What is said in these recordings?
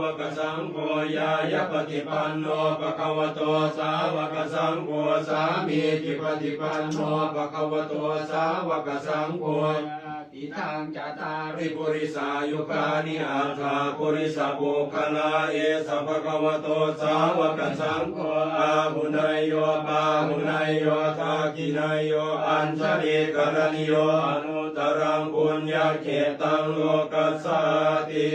วกสังโฆยายปฏิปันโนภะคะวะโตสาวกสังโฆสามีจิปฏิปันโนภะคะวะโตสาวกสังโฆติทางจตาริปุริสายุคานิอาถาปุริสปุคลาเอสัพพะวะโตสาวกสังโฆอาหุนายโยปาหุนายโยทากินายโยอัญชลิกรณิโยอนุตรังปุญญาเขตังโลกัสสติ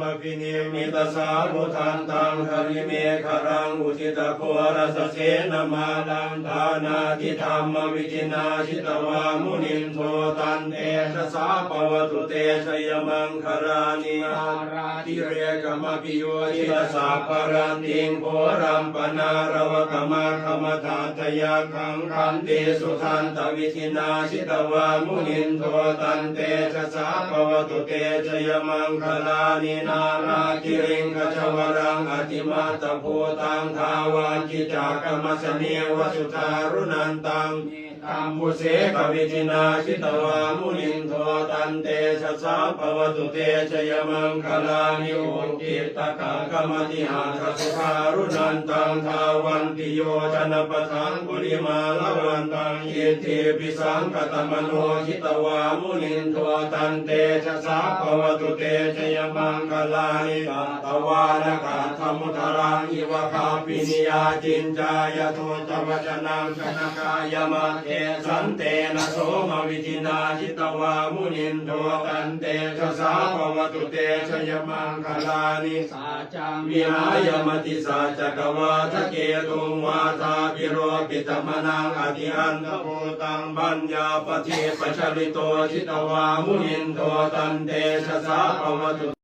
มพินิมิตาสามุทันตังคาริเมฆรังอุทิตโครสเสนมาลังทานาทิธรรมวิจินาชิตวามุนินโทตันเตชะสาปวตุเตชยมังคารานิอาราติเรกมปิโยทิตสาปรันติงโพรัมปนารวกมาคมทาตยาคังคันติสุทันตวิธินาชิตวามุนินโทตันเตชะสาปวตุเตชยมังคลานินาราคิริงกชวรังอติมาตภูตังทาวาจิจากรรมสเนวสุทารุนันตัง ธรรมุเสกวิจินาชิตวามุนินโทตันเตชะสาภวตุเตชยมังคลานิโอกิตตะกมติหาสสุขารุนันตังทาวันติโยชนปทานกุริมาลวันตังอิทิปิสังกตมโนชิตวามุนินโทตันเตชะสาภวตุเตชยมังคลานิกาตวานกาธรรมุทรังอิวะคาปินิยาจินจายโทตวจนังชนกายมาเทสันเตนะโสมวิธินาจิตวามุนินโทตันเตชะสาภวตุเตชยมังคลานิสาจังวิหายมติสาจกวาทะเกตุงวาทาปิโรปิตมนังอธิอันตโพตังบัญญาปฏิปัชริโตชิตวามุนินโทตันเตชะสาภวตุ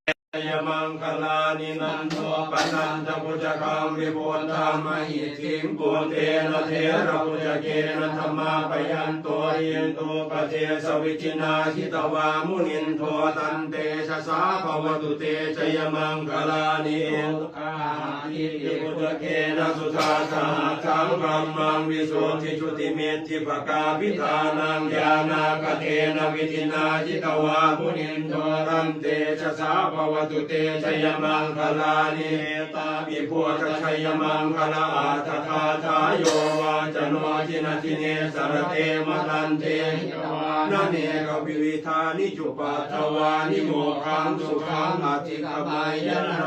ยมังคลานินันโทปนันทพุจกังวิปุณธามหิทิงปุณเตนะเทระพุจเกนะธรรมาปยันตัวเยนตุปเทสวิจินาชิตวามุนินโทตันเตชะสาภวตุเตชยมังคลานิเอโลตุกาหิอิปุตเกนะสุทาสาสังพรมมังวิโสทิชุติเมติภกาพิธานังญาณากเทนะวิธินาจิตวามุนินโทรันเตชะสาภวตุเตชยมังคลานิตาปิพุทธชยมังคลาอัตคาทายโยวาจโนจินทิเนสรเตมตันเตนะเนกวิวิธานิจุปัตวานิโมคังสุขังอธิกบายนะโร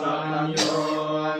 สัมโย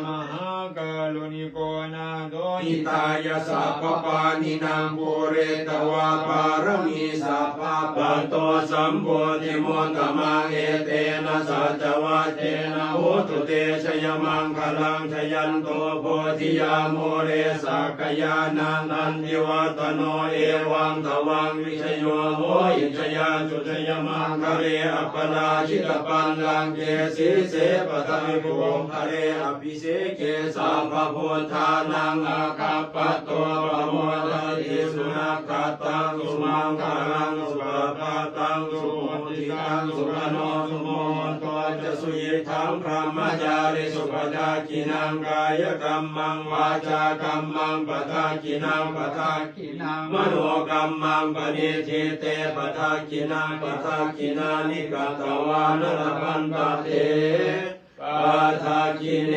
มหา กาลุนิโกนาโดอิตายาสัพพปานินางปุเรตวาปารมีสัพพะปัตโตสัมโพธิมนตมังเอเตนะสัจวัตเตนะโหตุเตชยมังคลังชยันโตโพธิยาโมเรสักยานันนันทิวัตโนเอวังตวังวิชโยโหอิชยาจุชยมังคะเรอปราชิตปันลังเกสีเสปตะวิภูมิคะเรอภิเสเกสมภพุทธานังอาคาปะตัวปะโมทติสุนัขตังสุมังคลังสุปปะตังสุโมติตังสุขโนสุโมตัวจะสุยิทังพระมจาริสุปทากินังกายกรรมังวาจากรรมังปทากินังปทากินังมโนกรรมังปณิทิเตปทากินาปทากินานิกตวานรพันตเต ปทากิเน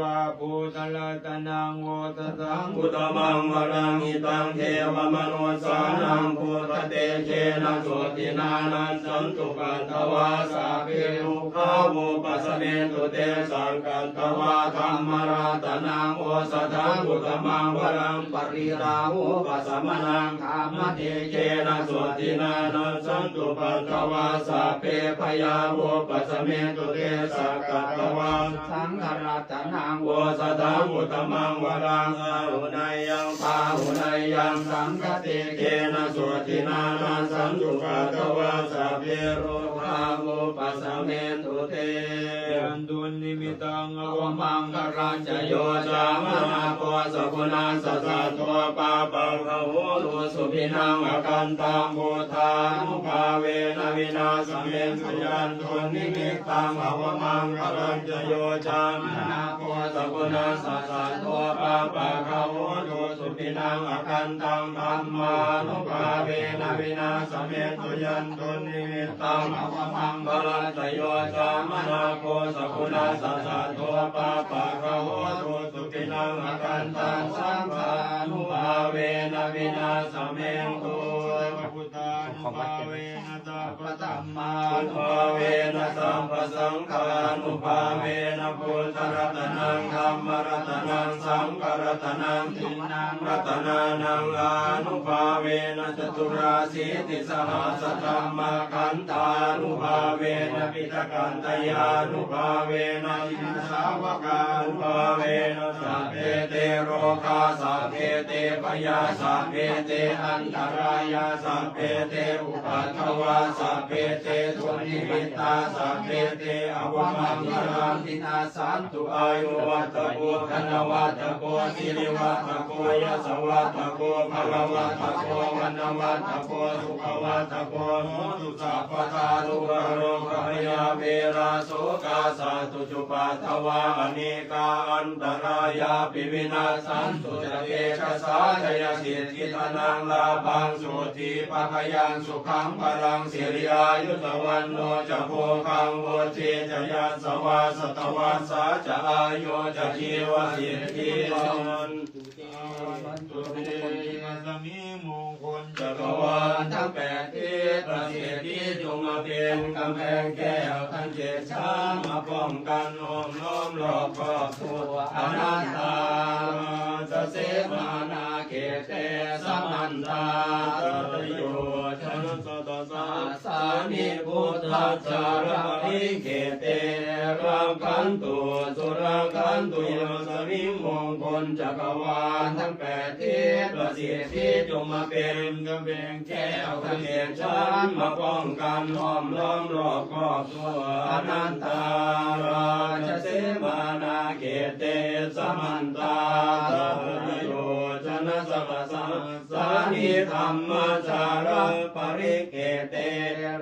วาภูตลตนังโวตตังพุทธมังวรังอิตังเทวมโนสานังพุทธเตเชนะโสตินานันสันตุปัตตวาสาเพนุภาวุปัสสเมตุเตสังกัตตวาธรรมราตนังโอสถังพุทธมังวรังปริราหุปัสมนังธรรมเตเชนะโสตินานันสันตุปัตวาสาเพพยาวุปัสสเมตุเตสังกัตตวาสังฆรัตนังโวสถามุตมังวรังอาหุนยยังปาหุนยยังสังคติเกนะสุตินานันสันตุปัตวาสัพเพโร เมตุเตยันตุนิมิตังอวมังคารัญจจโยโยจาจามมานาโพสกุณาสัสสะตัวปาปังขโหตุสุพินังอกันตังโบธานุภาเวนะวินาสเมสุยันตุนิมิตังอวมังคารัญจโยจามนาโพสกุณาสัสสะตัวปาปังขโหตุสุพินังอกันตังธรรมานุภาเวนะวินาสเมสุยันตุนิมิตังอวมังคารัญจโยจามนาโคสกุณาสัสสะโทปาปะคะโหตุสุกินังอกันตังสังฆานุภาเวนะวินาสเมงตุ ธานุภาเวนะสัพพตัมมานุภาเวนะสัมปสังฆานุภาเวนะพุทธรัตนังธรรมรัตนังสังฆรัตนังทินังรัตนานังอานุภาเวนะจตุราสีติสหัสธรรมขันธานุภาเวนะปิตกันตยานุภาเวนะอินสาวกานุภาเวนะสัพเพเตโรคาสัพเพเตพยาสัพเพเตอันตรายาสัพเพเตอุปัฏฐวาสัพเพเตทุนิมิตาสัพเพเตอวมังคลังตินาสันตุอายุวัตโกธนวัตโกสิริวัตโกยสวัตโกภลวัตโกวันวัตโกสุขวัตโกโมตุสัพพทาทุกโรคพยาเวราโสกาสาตุจุปัตถวาอเนกาอันตรายาปิวินาสันตุจเกชะสาจยสิทธิธนังลาภังสุทีปะพยังสุขังพลังสิริอายุตวันโนจะโพคังโวเทจะยัสวาสตวัสสาจะอายุจะชีวสิทธินตุเตมัสมิมงคลจักรวาลทั้งแปดทิศประสิทธิจงมาเป็นกำแพงแก้วทั้งเจ็ดชั้นมาป้องกันโอมล้อมรอบครอบตัวอนันตา ทัจจารริเกเตรังคันตุสุรังคันตุยสมิมงคลจักรวาลทั้งแปดทิศประสิทธิจงมาเป็นกำแพงแก้วทั้งเจ็ดชั้นมาป้องกันห้อมล้อมรอบครอบตัวอนันตาราชเสมานาเกเตสมันตาตโย นิธรรมจารปริเกเต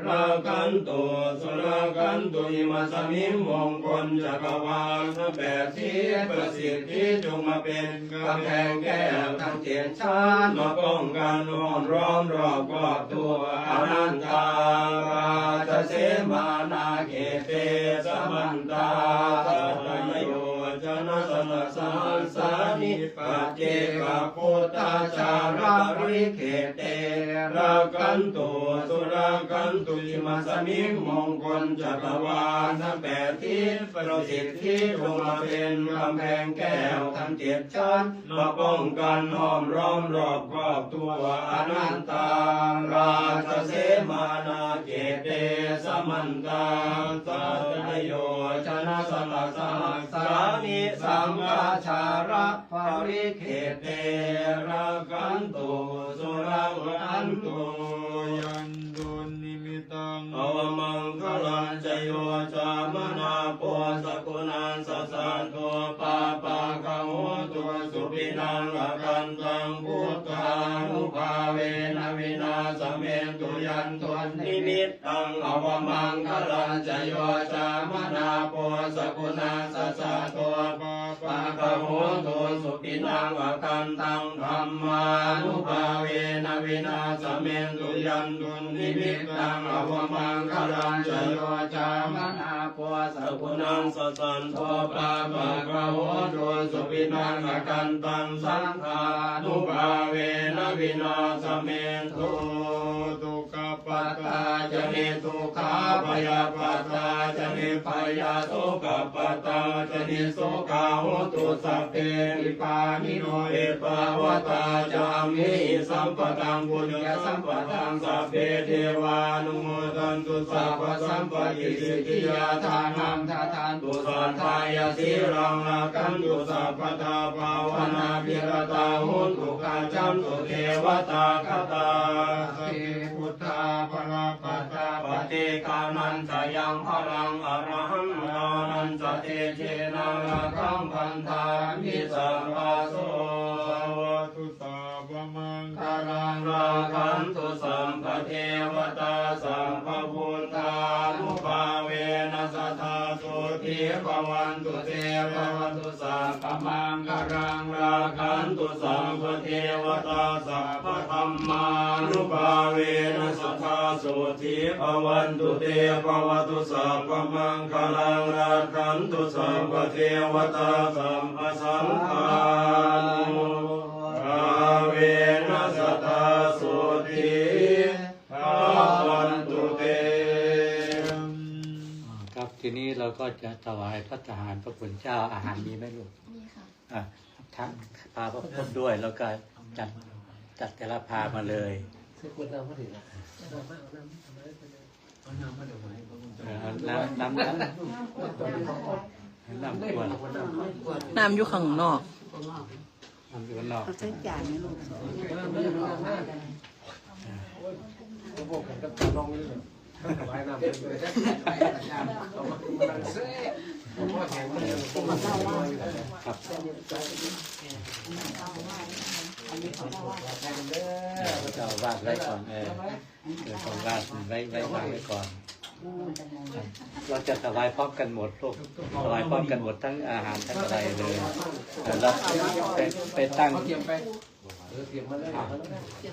รากันตุสุรกันตุอิมาสมิมมงคลจักรวาลแปดทิศประสิทธิจงมาเป็นกำแพงแก้วทั้งเจ็ดชั้นมาป้องกันห้อมร้อมรอบครอบตัวอนันตาราชเสมานาเกเตสมันตา นิปัจเจกพุทธาจาราริเขเตรากันตุสุรากันตุอิมาสมิงมงคลจักรวาลทั้งแปดทิศประสิทธิจงมาเป็นกำแพงแก้วทั้งเจ็ดชั้นมาป้องกันห้อมร้อมรอบครอบตัวอนันตาราชเสมานาเกเตสมันตาสัตโยชนะสลสังสานิสัมมาชาระ ริเขเตรากันตุสุรังกันตุยันตุนิมิตังอวมังคลันจโยจามนาโปสกุณังสัสสะตัวปาปาคะโหตัวสุปินังอกันตังพุทธานุภาเวนะวินาสเมตุยันตุนิมิตตังอวมังคลันจโยจามนาโปสกุณังสัสสะตัวปา โหตัวสุปินังอกันตังธรรมานุภาเวนะวินาสเมตุยันตุนิมิตตังอวมังคลังจโยจามนาโปสกุณังสัสสันโทปาปะคะโหตัวสุปินังอกันตังสังฆานุภาเวนะวินาสเมตุตุกะปัปัตาจะนิทุก ปยาปัตตาจนิพยาโสกปัตตาจนิโสกาโหตุสัพเพปิปานิโนเอปาวตาจามิสัมปตังปุญญสัมปตังสัพเพเทวานุโมทันตุสัพพสัมปติสิทธิยาทานังทาทานตุสันทายาสีรังอากันตุสัพพทาภาวนาพิรตาหุนตุกาจัมตุเทวตาคตาสิพุทธาปราปัตตาปฏิกานันจะยังพลังอรหังนานันจะเตเชนาราคังพันธามิสัมปาโสสาวตุสาบมังคารังราคันตุสัมปเทวตาสัมภพุทธานุภาเวนัสธาสุทิธิภวันตุเตภวันตุสัพพมังคารังราคันตุสัมปเทวตาสัพพ ธรรมานุภาเวนะสัทธาโสธิภวันตุเตภวตุสัพพมังคารังราคันตุสัมปเทวตาสัมปสังฆานุภาเวนะสัทธาโสธิภวันตุเตครับทีนี้เราก็จะถวายพระทหารพระคุณเจ้าอาหารมีไหมลูกนี่ค่ะอะทั้งพาพระพุทธด้วยแล้วก็จัด จัดแต่ละพามาเลยสกุลเราก็ถือนะเราไม่เอาน้ำทำไมไปเลยเอาน้ำมาเดี๋ยวไว้เออน้ำน้ำน้ำน้ำขวดน้ำอยู่ข้างนอกน้ำอยู่ข้างนอกใช้จานนี่ลูกไม่เอาน้ำมาเขาบอกกันกับลองนี่เลยถวายน้ำเลยเอามาเซ่ผมว่าแข็งมันเลยผมมาเล่าว่าครับ เจ้าวาดไว้ก่อนเออเดี๋ยวของวาดไว้ไว้วางไว้ก่อน เราจะถวายพร้อมกันหมดลูกถวายพร้อมกันหมดทั้งอาหารทั้งอะไรเลยเดี๋ยวเราไปไปตั้งเขาเตรียมไปเออเตรียมมาเลย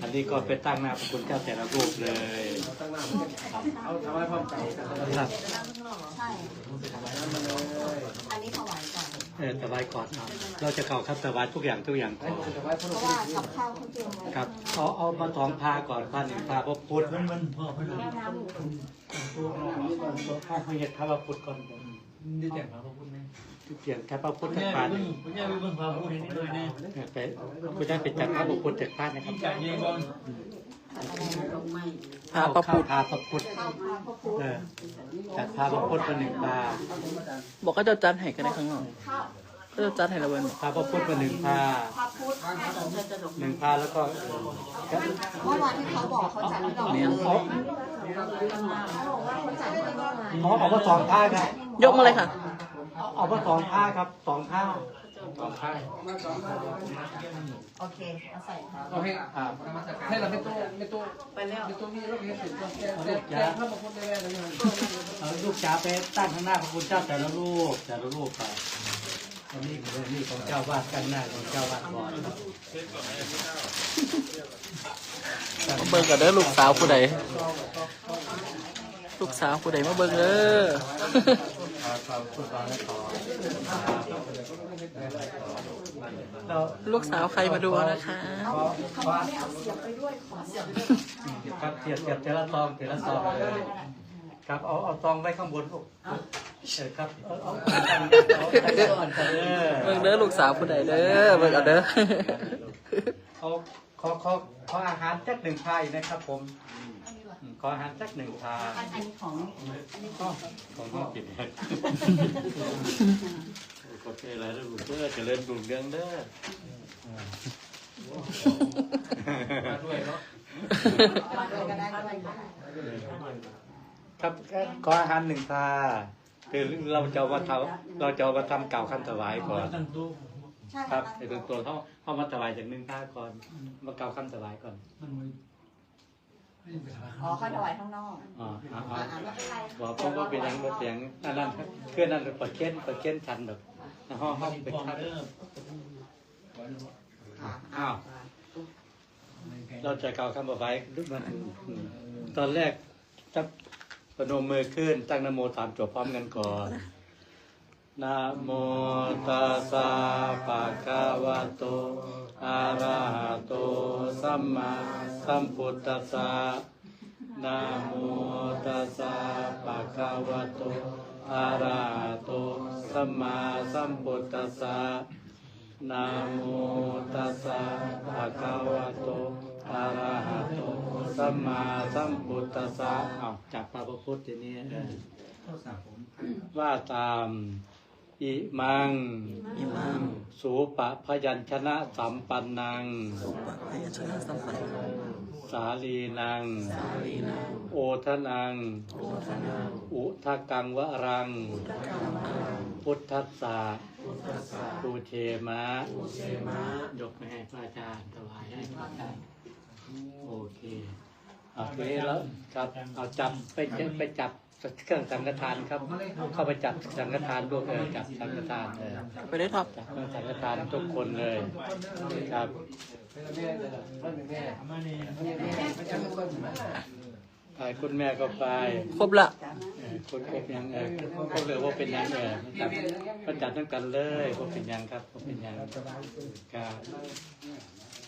อันนี้ก็ไปตั้งหน้าพระคุณเจ้าแต่ละรูปเลยตั้งน้ำเอาถวายพร้อมกันครับใช่ถวายน้ำมาเลยอันนี้ถวายก่อน เออถวายก่อนเอาเราจะเก่าครับถวายทุกอย่างทุกอย่างก่อนถวายพระเพราะว่ากับข้าวเขาเตรียมไว้ครับเอาเอามาสองพาก่อนพาหนึ่งพาพระพุทธมันมันพ่อพระแม่น้ำหมูพาพระเหตุพระพุทธก่อนนี่แต่งพระพุทธไหม เปลี่ยนแค่พระพุทธจากพานไปคุณได้ไปจัดพระพุทธจากพานนะครับพาพระพุทธพาพระพุทธข้าวพาพระพุทธเออจัดพาพระพุทธมาหนึ่งพาบอกก็จะจัดให้กันในข้างนอกข้าวก็จะจัดให้ระเบิดพาพระพุทธมาหนึ่งพาพระพุทธหนึ่งพาแล้วก็เมื่อวานที่เขาบอกเขาจัดให้เราเลยเอาเขาบอกว่าเขาจัดให้เราเลยเอาเอามาสองพาครับยกมาเลยค่ะ เอาเอามาสองพาครับสองพาสองข้างโอเคเอาใส่ครับเราให้อ่าให้เราไม่ตู้ไม่ตู้ไปแล้วไม่ตู้มีรถเห็นติดตัวแต่แต่พระพุทธได้แล้วนะเอาลูกจ๋าไปตั้งข้างหน้าพระคุณเจ้าแต่ละรูปแต่ละรูปไปอันนี้คือนี่ของเจ้าวาดกันหน้าของเจ้าวาดก่อนครับมาเบิ่งกันเด้อลูกสาวผู้ใดลูกสาวผู้ใดมาเบิ่งเด้อเรา ลูกสาวใครมาดูนะคะเขอไม่เอาเสียบไปด้วยขอเสียบไปด้วยครับเสียบเสียบเทละซองเทละซองเลยครับเอาเอาซองไว้ข้างบนลูกเออครับเอาเอาเอาตั้งเองเด้อลูกสาวผู้ใดเด้อเบิ่งเอาเด้อเอาขอขอขออาหารสักหนึ่งไพายนะครับผม อืมขออาหารสักหนึ่งพายอันนี้ของของน้องกินเห็ดโอเคแล้วลูกเด้อเจริญรุ่งเรืองเด้อมาด้วยเนาะก็ได้ด้วยครับขออาหารหนึ่งพาคือเราจะมาทำเราจะมาทำเก่าขั้นถวายก่อนใช่ครับในตัวตัวเขาเขามาถวายจากหนึ่งพาก่อนมาเก่าขั้นถวายก่อน อ๋อเขาถวายข้างนอกอ๋อเอาอ่าเอาไม่เป็นไรบอกเพราะว่าเป็นยังรถเสียงอันนั้นเพื่อนนั้นเปิดเช่นเปิดเช่นทันแบบห้องห้องไปทันอ้าว เราจะกล่าวคำบอกไว้มันตอนแรกจะประนมมือขึ้นตั้งนะโมสามจบพร้อมกันก่อน นะโมตัสสะปะคะวะโต อะระหะโต สัมมาสัมพุทธัสสะนะโมตัสสะปะคะวะโต อะระหะโต สัมมาสัมพุทธัสสะนะโมตัสสะภะคะวะโต อะระหะโต สัมมาสัมพุทธัสสะอ้าวจากพระพุทธทีนี้ว่าตาม อิมัง อิมัง สูปะพยัญชนะสัมปันนังพยัญชนะสัมปันธ์สาลีนัง โอทนังอุทะกังวรัง พุทธัสสะปูเชมะยกไปให้พระอาจารย์ถวายให้พระอาจารย์โอเค เอาทีนี้แล้วครับ เอาจับไปจับไปจับ เครื่องสังฆทานครับ เข้าไปจัดสังฆทานด้วยเออจัดสังฆทานเออไปได้ท็อปจัดเครื่องสังฆทานทุกคนเลยครับแม่จะพ่อแม่มานี่แม่ไม่จำเป็นมาไปคุณแม่ก็ไปครบละเออคุณครบยังเออก็เลยว่าเป็นยังเออจัดก็จัดทั้งกันเลยว่าเป็นยังครับว่าเป็นยังครับ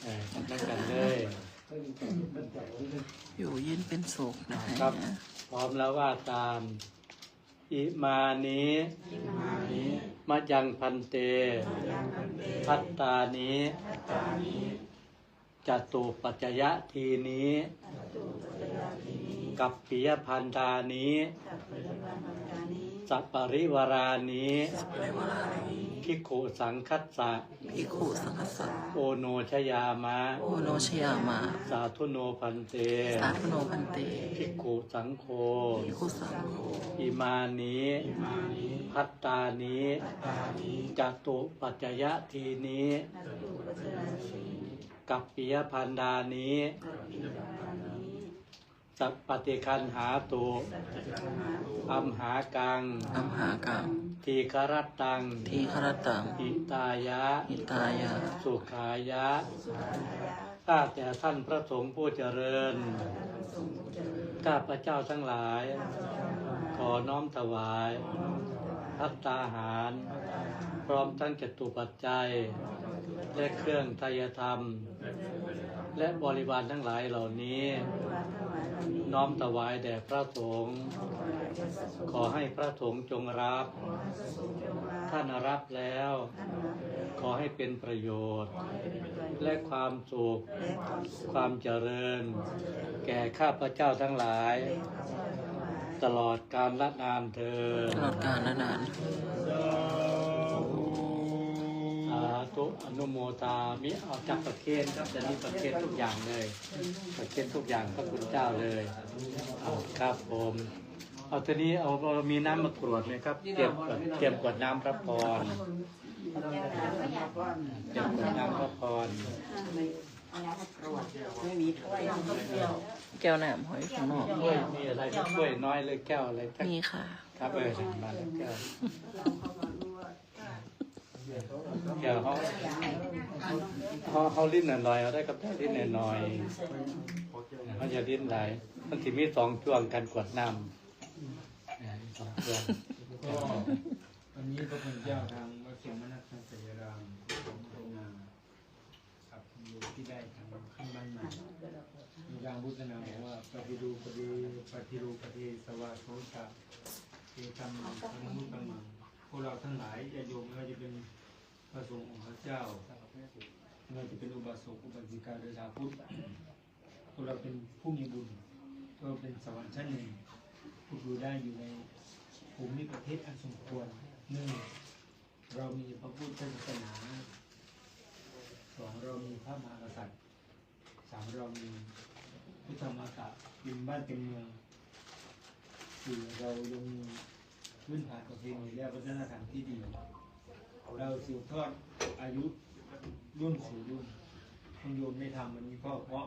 เออจัดทั้งกันเลย อยู่เย็นเป็นสุขนะฮะครับ พร้อมแล้วว่าตาม อิมานิมายังพันเต พัตตานิจตุปัจจยะทีนี้กับปิยพันธานี้สัปปริวารานี้ พิกขุสังคัสสะพิกขุสังฆสัตโอโนชยามะ โอโนชยามาสาธุโนพันเตสาธุโนพันเตพิกขุสังโฆพิกขุสังโฆอิมานิพัตตานิจตุปัจจยะทีนี้กับปิยพันธานี้ สัพปฏิคันหาตุอัมหากัง อัมหากัง ทีครัตตัง ทีครตัง อิตายะ อิตายาสุขายะ ข้าแต่ท่านพระสงฆ์ผู้เจริญ ข้าพระเจ้าทั้งหลาย ขอน้อมถวายพัตตาหาร พร้อมทั้งจตุปัจจัย และเครื่องไทยธรรม และบริวารทั้งหลายเหล่านี้ น้อมถวายแด่พระสงฆ์ขอให้พระสงฆ์จงรับ ท่านรับแล้ว ขอให้เป็นประโยชน์ และความสุข ความเจริญ แก่ข้าพเจ้าทั้งหลาย ตลอดการละนานเธอญตลอดกาลและนานสา ธุอนุโมทามิเอาจับประเคนครับจะมีประเคนทุกอย่างเลยประเคนทุกอย่างพระคุณเจ้าเลยเอาครับผมเอาทีนี้เอาเรามีน้ำมากรวดไหมครับเตรียมก่อนเตรียมกวดน้ำพระพรเตรียมกวดน้ำพระพรไม่มีถ้วยแก้วน้ำหอยข้างนอกกล้วยมีอะไรครับกล้วยน้อยเลยแก้วอะไรครับมีค่ะ ครับเออมาแล้วแก้ว แก้วเขาเขาเขาลิ้นหน่อยๆเอาได้ครับได้ลิ้นหน่อยๆเขาจะลิ้นไหลายมันสิมีสองช่วงการกวดน้ำเออสองช่วงก็วันนี้พระคุณเจ้าทางวัดเสียงมนัสสันสยรามของโรงงานครับโยมที่ได้ทำขึ้นบ้านใหม่มีการพุทธนาบอกว่าปฏิรูปฏิปฏิรูปฏิสวาโสตะเอตัมมังธรรมุตตัมมังพวกเราทั้งหลายญาติโยมไม่ว่าจะเป็นพ ระสงฆ์องพระเจ้าไม่ว่าจะเป็นอุบาสกอุบาสิกาหรือชาวพุทธพวกเราเป็นผู้มีบุญก็เป็นสวรรค์ชั้นหนึ่งพวกเราได้อยู่ในภูมิประเทศอันสมควรหนึ่งเรามีพระพุทธศาสนาสองเรามีพระมหากษัตริย์สามเรามีพุทธมากะเป็นบ้านเป็นเมืองสี่เรายังมีพื้นฐานประเพณีและวัฒนธรรมที่ดี เราสืบทอดอายุรุ่นสู่รุ่นคุณโยมได้ทำวันนี้ก็เพราะ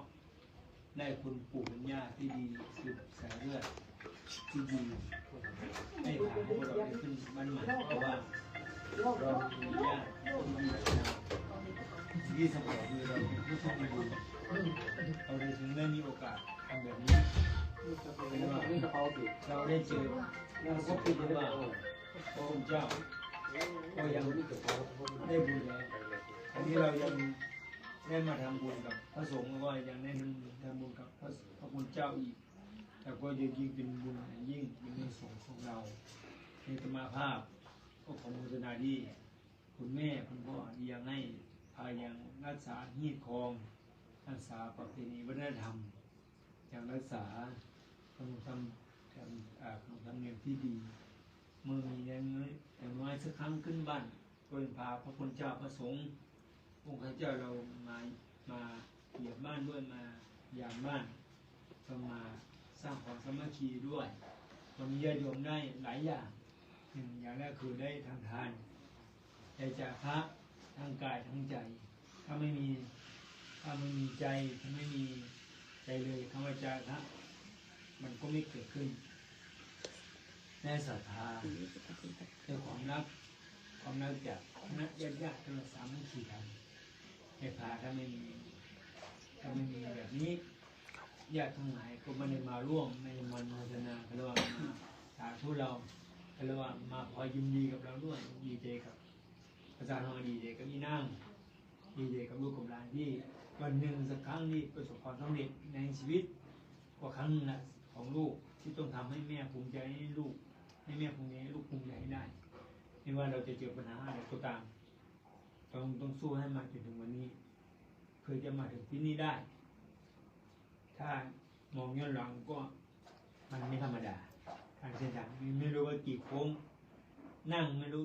ได้คุณปู่คุณย่าที่ดีสืบสายเลือดที่ดีให้ถามพวกเราได้ขึ้นบ้านใหม่เพราะว่าเรามีญาติที่ดีนะที่สมองคือเราเป็นผู้โชคดีบุเราเลยถึงได้มีโอกาสทำแบบนี้เราได้เจอเราก็เป็นว่าพระคุณเจ้า ก็ยังได้บุญแล้วอันนี้เรายังได้มาทำบุญกับพระสงฆ์ก็ยังได้ทำบุญกับพระพระคุณเจ้าอีก แต่ก็ยิ่งยิ่งเป็นบุญยิ่งเป็นในสงฆ์ของเราในธรรมาภาพก็ขอโมทนาดีคุณแม่คุณพ่อที่ยังให้พายังรักษาฮีดคองรักษาประเพณีวัฒนธรรม อย่างรักษาขนบธรรมทำอ่าขนบธรรมเนียมที่ดี เมื่อมีอย่างน้อยอย่น้อยสักครั้งขึ้นบ้านก็เป็นพาพระคุณเจ้าพระสงฆ์องค์ข้าเจ้าเรามามาเหยียบบ้านด้วยมาอยามบ้านก็มาสร้างความสามัคคีด้วยก็มีญาติโยมได้หลายอย่างหนึ่งอย่างแรกคือได้ทางทานใจจากพระทางกายทางใจ ถ้าไม่มีถ้าไม่มีใจถ้าไม่มีใจเลยคำว่าจาคะมันก็ไม่เกิดขึ้น ได้ศรัทธาในความรักความรักจากคณะญาติญาติทั้งสามมัคคีกันในพาถ้าไม่มีถ้าไม่มีแบบนี้ญาติทั้งหลายก็ไม่ได้มาร่วมไม่ได้มาโมทนาเขาเรียว่ามาสาธุเราเขาเรียว่ามาคอยยินดีกับเราด้วยดีใจกับภาษาทางดีใจกับอีนั่งดีใจกับลูกกับหลานที่วันหนึ่งสักครั้งนี่ประสบความสำเร็จในชีวิตกว่าครั้งหนึงนะของลูกที่ต้องทำให้แม่ภูมิใจให้ลูก ให้แม่ภูมิใจให้ลูกคุมใจให้ได้ไม่ว่าเราจะเจอปัญหาอะไรก็ตามต้องต้องสู้ให้มาจนถึงวันนี้ เพื่อจะมาถึงที่นี่ได้ ถ้ามองย้อนหลังก็มันไม่ธรรมดาทางเส้นทางไม่รู้ว่ากี่โค้งนั่งไม่รู้